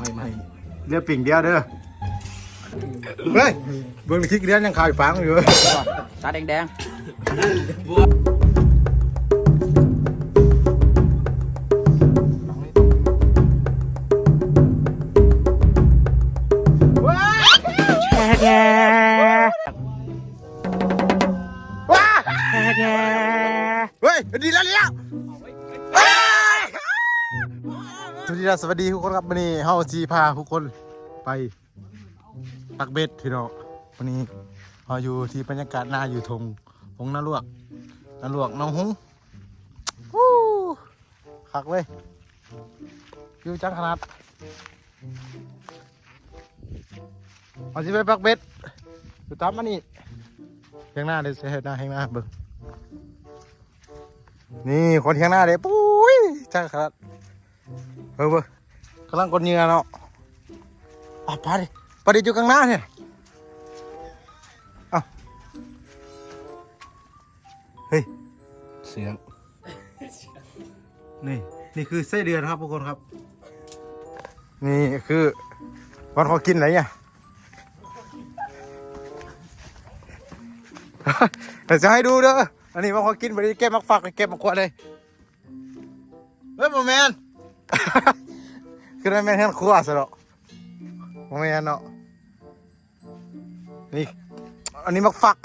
ไม่ไม่เรียกปิ่งเดียวเด้อเฮ้ยเบิ่งคลิกเรียนยังขายฟังอยู่ตาแดงว้าเฮ้ยดีแล้วดีแล้วสวัส ดีครับสวัสดีทุกคนครับวันนี้เฮาจีพาทุกคนไปตักเบ็ดพี่น้องวันนี้เฮาอยู่ที่บรรยากาศหน้าอยู่ทงทงนาลวกนาลวกน้องหงวู้คักเว้ยอยู่จังขนาดเอาสิไปปักเบ็ดอยู่ตามมานี่เทียงหน้าเดี๋ยวเสียหน้าเทียงหน้าเบิ่งนี่คนเทียงหน้าเด้ปุ้ยจ้าครับเเบิ่งกำลังกดเหงื่อเนาะอะปลาดิปลาดิอยู่ข้างหน้าเนี่ยเอ้าเฮ้ย เสียง นี่ นี่คือไส้เดือนครับทุกคนครับ นี่คือวันเขากินอะไรเนี่ยเดี๋ยวจะให้ดูเด้อ อันนี้มันเขากินไปด้เก็บมักฝักไปเก็บมักขวดเลย เฮ้ยโมแมน คือได้แมนเห็นครัวซะเนาะโมแมนเนาะนี่ อันนี้มักฝัก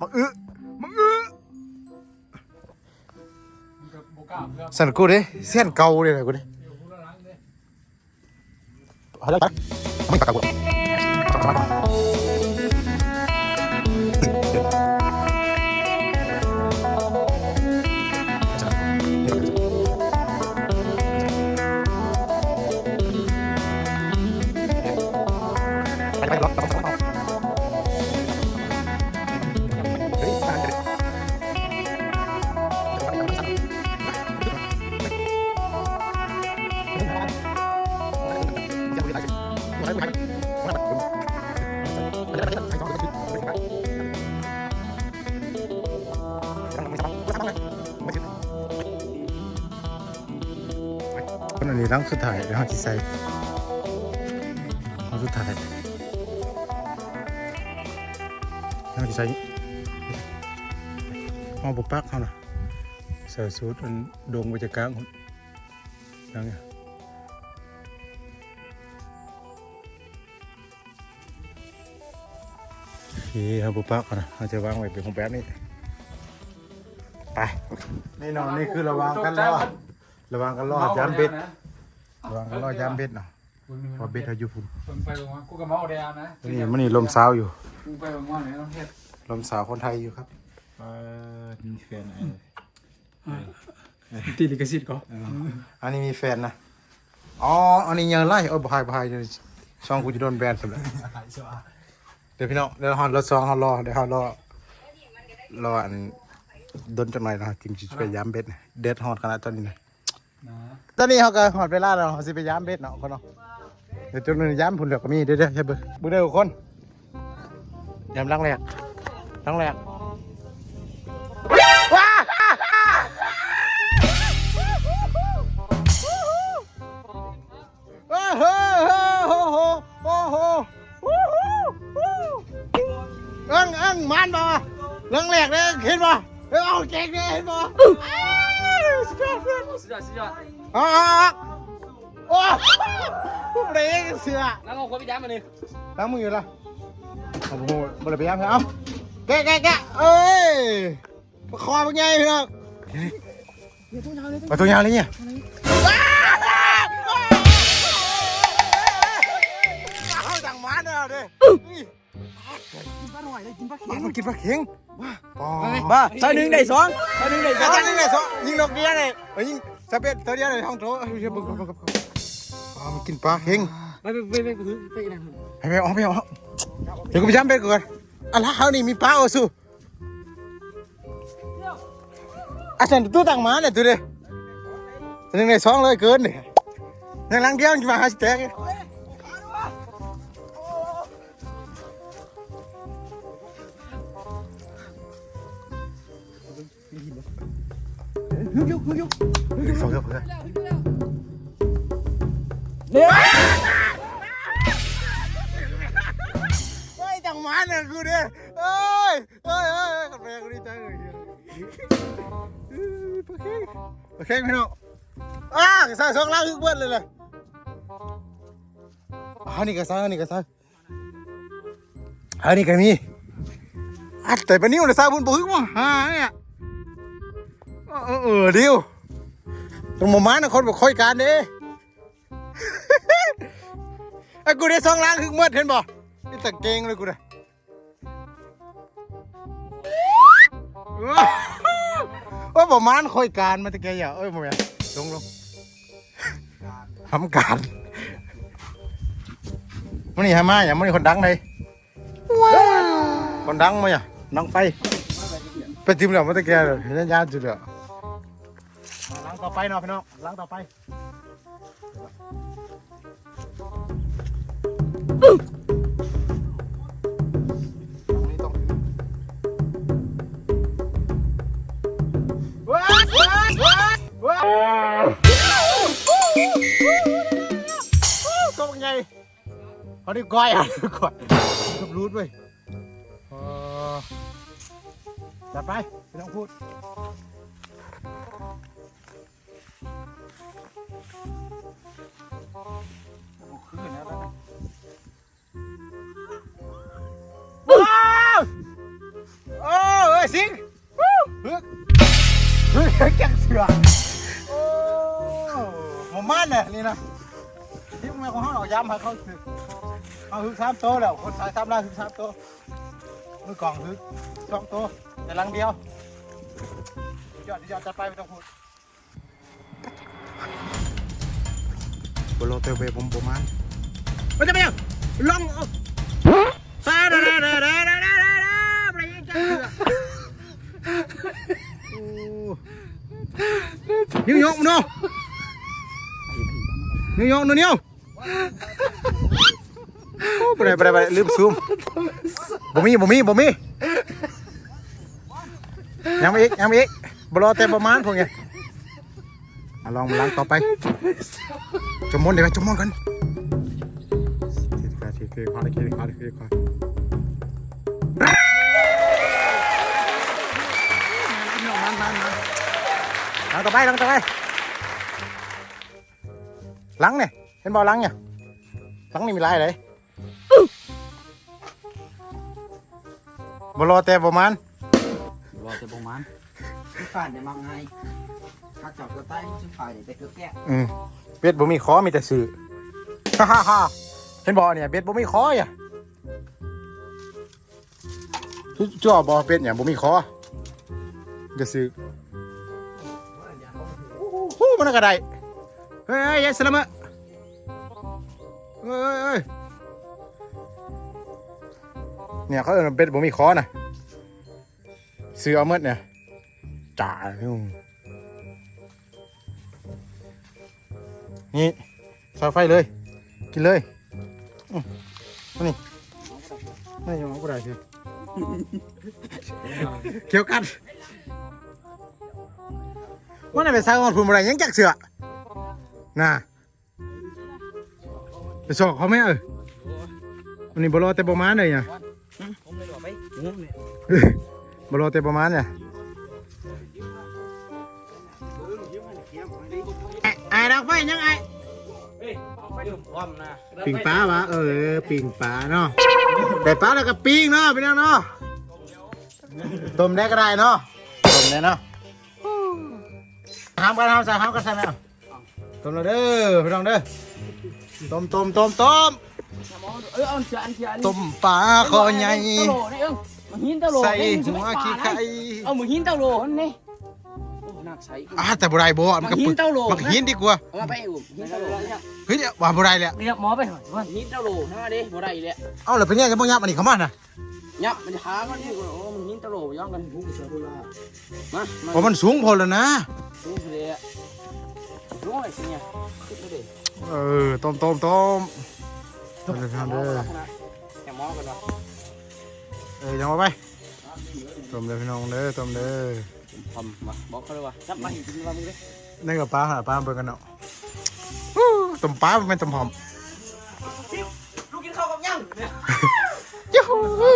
มักอึมักอึสันกูดิเส้นเก่าเลยนะกูดิเอาละไปไม่ตักกู อันนี้ร่างสุดท้ายแล้วที่ใส่ร่างสุดท้ายร่างที่ใส่เอาบุปักเขานะใส่สูตรอันดงไปจากกลางคนยังไงที่เอาบุปักเขานะเราจะวางไว้เป็นของแบบนี้ ไปนี่นอนนี่คือระวังกันรอด ระวังกันรอดยามเบ็ดระวังกันรอดยามเบ็ดเนาะเพราะเบ็ดเขาอยู่พุ่นคนไปลงมากูกับเมาแดงนะนี่มันนี่ลมสาวอยู่กูไปลงมาเนี่ยต้องเฮ็ดลมสาวคนไทยอยู่ครับเออมีแฟนตีลิขสิทธิ์ก็อันนี้มีแฟนนะอ๋ออันนี้ยังไล่เออบ่ายบ่ายเดี๋ยวช่องกูจะโดนแบนสำหรับเดี๋ยวพี่น้องเดี๋ยวฮอนรถซองฮอนรอเดี๋ยวฮอนรอรออันดนจังหน่อยนะกินจิไปย้ำเบ็ดนะเด็ดฮอดขนาดตอนนี้นะนะ ตอนนี้เขาก็ฮอดเวลาแล้วเขาสิไปย้ำเบ็ดเนาะคนเนาะเดี๋ยวจนนึงย้ำผุนเหลือก็มีเดี๋ยวเดี๋ยวใช่เบิ่งบุเด้อคนย้ำลังแรกลังแรกว้าโอ้โหโอ้โหโอ้โหเอิ้งเอิ้งมันบ่เรื่องแรกเลยเห็นบ่เอ้ยเอาเก่งเลยเห็นบ่อ้าวสุดยอดเพื่อน สุดยอดสุดยอดอ๋อโอ้ผู้เบรกเสือแล้วงงคนพี่แจ๊มานี่ล้างมืออยู่ละโอ้โหบ่ได้ไปย้ำเอาแกะแกะแกะเอ้ยประคองเป็นไงพี่น้องไปตัวยาวเลยเนี่ยเอาจังหวะเด้ อเด้มันกินปลาเข็งว้าบ้าเท่านึงได้สองเท่านึงได้สแต่องตอนนี้เลยสองยิงนกเดียวเลยเอ้ยยิงสเปดตัวเดียวเลยท้องโถเฮ้ยเบิ่งเบิ่งเบิ่งเบิ่งอ๋อมันกินปลาเข็งเอไปไปไปไปไปนั่นให้ไปเอาไปเอาเดี๋ยวกูไปย้ำไปก่อนอะไรเขานี่มีปลาเอาสู้อาจารย์ตู้ตังมาเนี่ยตัวเดียวหนึ่งในสองเลยเกินเนี่ยยังหลังเดียวจะมาหาสแต็ก อีกยุกยุกยุกสองยวเพื่อนเดี๋ยเฮ้ยจังหวะเนี่ยกูเนี่ยเอ้ยเอ้ยเอ้ยกับแม่กูดีใจเลยโอเคโอเคพี่น้องอ้าใส่สองล้างคือเบิ้ลเลยเลยอันนี้ก็ใส่อันนี้ก็ใส่อันนี้ก็มีอัดแต่ปนิ้วเลยใส่บนปื้มั้งฮะเนี่ย เออเออดียวตรงหมู่ม้านะคนบอกค่อยการเด้ไอ้กูได้สองล้างคือเมื่อเห็นบ่นี่แต่เกงเลยกูนะว่าประมาณค่อยการมาตะเกียอะเอ้ยโมเมนลงลงทำการมันนี่ฮามาอย่างมันนี่คนดังเลยคนดังมั้ยอะดังไปไปจิ้มแล้วมาตะเกียเลยเห็นยานจุดแล้วล้า ต่อไปเนาะพี่น้องล้างต่อไปตรงนี้ต้องว้าวว้าวว้าวว้าวตัวเป็นไงเขาดิก้อยอะก้อยทุบรูดเว้ยจัดไปไม่ต้องพูด ว้าวโอ้เอ้ยสิงฮึฮ้ยแกงเสือโอ้หมมันเนี่ยนี่นะที่มึงของห้องเราย้ำให้เขาคือเอาคือสามโตแล้วคนขายสามล้านคือสามโตมือกล่องคือสองโตแต่ลังเดียวยอดยอดจัดไปไม่ต้องพูด บโลเตเวผมประมาณไม่จะไม่ยังลองเอาตาดาดาดาดาดาดาดาดาไปยังแกงเสือโอ้นิวยอร์กมันเนาะนิวยอร์กนู่นเนี่ยโอ้ไปไหนไปไหนไปไหนลืมซูมบ่มีบ่มีบ่มียังไม่อีกยังไม่อีกบรอแต่ประมาณพวกเนี้ยอะ ลองมาล้างต่อไปจมมอนเลยไหมจมมอนกันทีลทีาทีาทีาล้างต่อไปล้างต่อไปล้างเนี่ยเห็นบ่อล้างเนี่ยล้างนี่มีลายเลยบอลรอแต่บอมันรอแต่บอมันาณผ่านจะมาไงถ้าจับก็ใต้ชุดผ่านแต่เกือบแก่อืมเบ็ดบ่มีคอมีแต่สื่อฮ่าฮ่าฮ่าเห็นบ่เนี่ยเบ็ดบ่มีคออะทุกจ่อบ่เป็ดเนี่ยบ่มีคอจะซื้อโอ้โหมันก็ได้เฮ้ยยอยสลัมะเฮ้ยเนี่ยเขาเอิ้นว่าเป็ดบ่มีคอน่ะซื้อเอาหมดเนี่ย จ่ายุ่งนี่ใส่ไฟเลย กินเลยอืมนี่นี่ยังไม่ได้สิเกี่ยวกันว่าไหนไปสร้างคนภูมิอะไรยังจักเสือน่ะไปสอกเขาไหมเออวันนี้บรอแต่ประมาณเลยเนี่ยผมเลยบอกไปบรอแต่ประมาณเนี่ย ดักไฟยังไงเฮ้ยไปดูพร้อมนะปิ่งปลาวะเออปิ่งปลาเนาะแต่ปลาแล้วก็ปิ้งเนาะพี่น้องเนาะต้มได้ก็ได้เนาะต้มได้เนาะห้ามกันห้ามใส่ห้ามกันใส่ไหมเอาต้มแล้วเด้อพี่น้องเด้อต้มต้มต้มต้มเออเอาเสียอันเสียอันต้มปลาคอใหญ่ตะโหลนี่เอิ้งมึงหินตะโหลใส่นี่หัวขี้ไข่เอามึงหินตะโหลนี่โอ้นั่น กใช้อ่าแต่บ่ได้บ่มันก็หิปึนกเต้าโลมันก็หินดีกว่าเอามาไปให้อุ้มหินเต้าโลเนี่ยเฮ้ยเดี๋ยวว่าบ่ได้แหละเนี่ยหมอไปหน่อยว่าหินเต้าโลฮะดิบ่ได้อีกแล้วเอ้าแล้วเป็นเนี่ยจะบ่ยับอันนี้เข้ามาน่ะยับมันจะหามันนี่โอ้มันหินเต้าโลย้อนกันหูเสือโบราณมามาเพราะมันสูงพอแล้วนะดูเลยอะดูไอ้สิเนี่ยคิดดูดิเออต้มต้มต้มต้มเลยพี่น้องเด้อแกมองกันวะเออยังมาไปต้มเลยพี่น้องเด้อต้มเด้อ พอมมาบอกเขาเลยว่าจับมาหินกินมามึงดินี่กับปลาหาปลาเบิ่งกันเนาะฮู้ต้มปลามันเป็นต้มหอมลูกกินข้าวกับยังยูฮู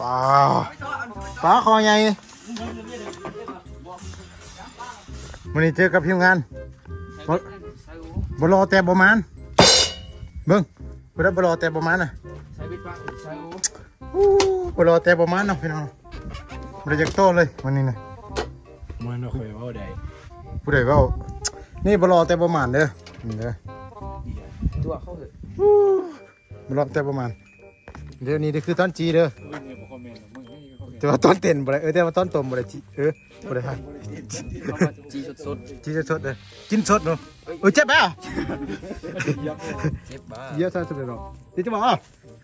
ปลาปลาคอใหญ่วันนี้เจอกับทีมงานบรอแต่ประมาณเบิ่งบ่ได้บรอแต่ประมาณน่ะใส่บิดปะใส่โอ้ฮู้บรอแต่ประมาณเนาะพี่น้อง บ่ได้จักโตเลยวันนี้น่ะมันเคยว่าใดผู้ใดเว้านี่บรอแต่ประมาณเด้อนี่เด้อตัวเข้าเถอะบรอแต่ประมาณเดี๋ยวนี้นี่คือตอนจีเด้อมึงเนี่ยบอกคอมเมนต์มึงไม่มีคอมเมนต์แต่ว่าตอนเต้นบ่ได้เออแต่ว่าตอนต้มบ่ได้จีเออบ่ได้ให้จีสดสดจีจะสดเลยกินสดเนาะเออเจ็บไหมอะเจ็บบ้าเยอะซะสุดเลยเนาะเดี๋ยวจะบอกอะ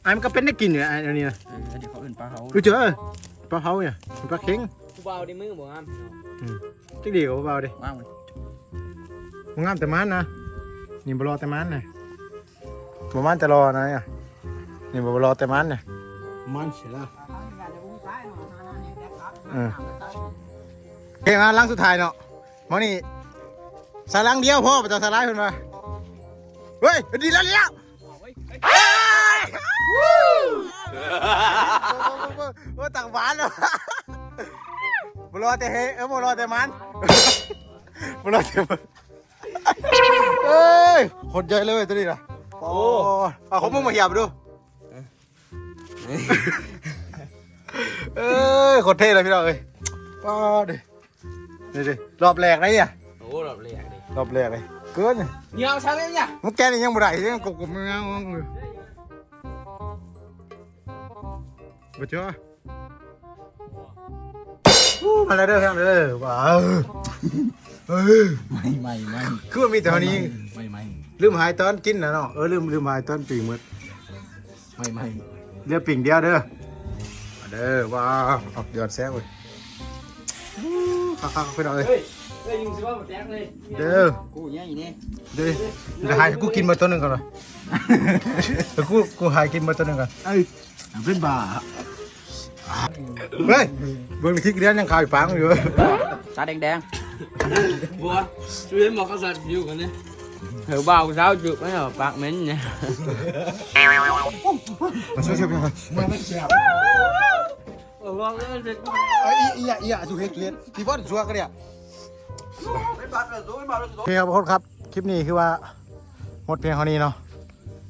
ไอ้มันก็เป็นได้กินอยู่ไอ้อันนี้นะเดี๋ยวเขาเอื่นปลาเขารู้เจอ ปลาเผาเนี่ยปลาเค็งกูเบาดิมือบ่งามจักดีกว่าเบาดิว่างมันมันงามแต่มันนะนี่บ่รอแต่มันนะบ่มันแต่รอนะเนี่ยนี่บ่รอแต่มันเนี่ยมันเสียละเออโอเคมาลังสุดท้ายเนาะหมอนี่สายลังเดียวพ่อไปต่อสายไลน์เพิ่นมาเฮ้ยดีแล้วเลี้ยวเฮ้ย วู้โอ้ตักหวานเลยบรอแต่เฮเออบรอแต่มันบรอแต่มันเอ้ยคนใหญ่เลยเว้ยตัวนี้นะโอ้เอาของมึงมาหยียบดูเอ้ยโคตรเท่เลยพี่น้องเอ้ยป้าดินี่ดิรอบแรกนะเนี่ยโอ้รอบเลยอะดิรอบแรกเลยเกินเดี๋ยวใช่ไหมเนี่ยมึงแกนี่ยังบ่ได้ยังกบกบมึงยังมึงอยู่ บ่เจออู้มาแล้วเด้อครับเด้อว้าวเออไม่ไม่ไม่คือว่ามีแต่เท่านี้ ไม่ไม่ลืมหายตอนกินนะเนาะเออลืมลืมหายตอนปีกหมดไม่ไม่เดี๋ยวปิ่งเดียวเด้อมาเด้อว้าวเอายอดแซ่บเว้ยอู้คักๆเพิ่นเอาเลยเฮ้ยเฮ้ยยิงสิว่าแตกเลยเด้อกูเนี่ยอีนี่เด้อเดี๋ยวหายกูกินมาตัวหนึงก่อนวะเดี๋ยวกูกูหายกินมาตัวหนึงก่อนเอ้ยเป็นบ้าเฮ้ยเบิ่งคลิกเรียนยังขาวอยู่ปังอยู่ตาแดงๆบัวช่วยหมอกษัตริย์อยู่กันเนี่ยเหือเบาเช้าจุกไม่เหรอปากเหม็นเนี่ยมาช่วยช่วยพี่หน่อยมันไม่เสียบเออว่าเออเสร็จไอ้ยอีอะอีอะช่วยเฮ็ดเรียนที่บ่ช่วยกันเนี่ยโอเคครับทุกคนครับ คลิปนี้คือว่าหมดเพียงเท่านี้เนาะ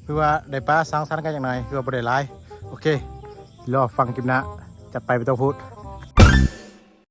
คือว่าได้ปลาสร้างสรรค์กันอย่างไรคือว่าบ่ได้หลายโอเครอฟังคลิปหน้า จะไปไม่ต้องพูด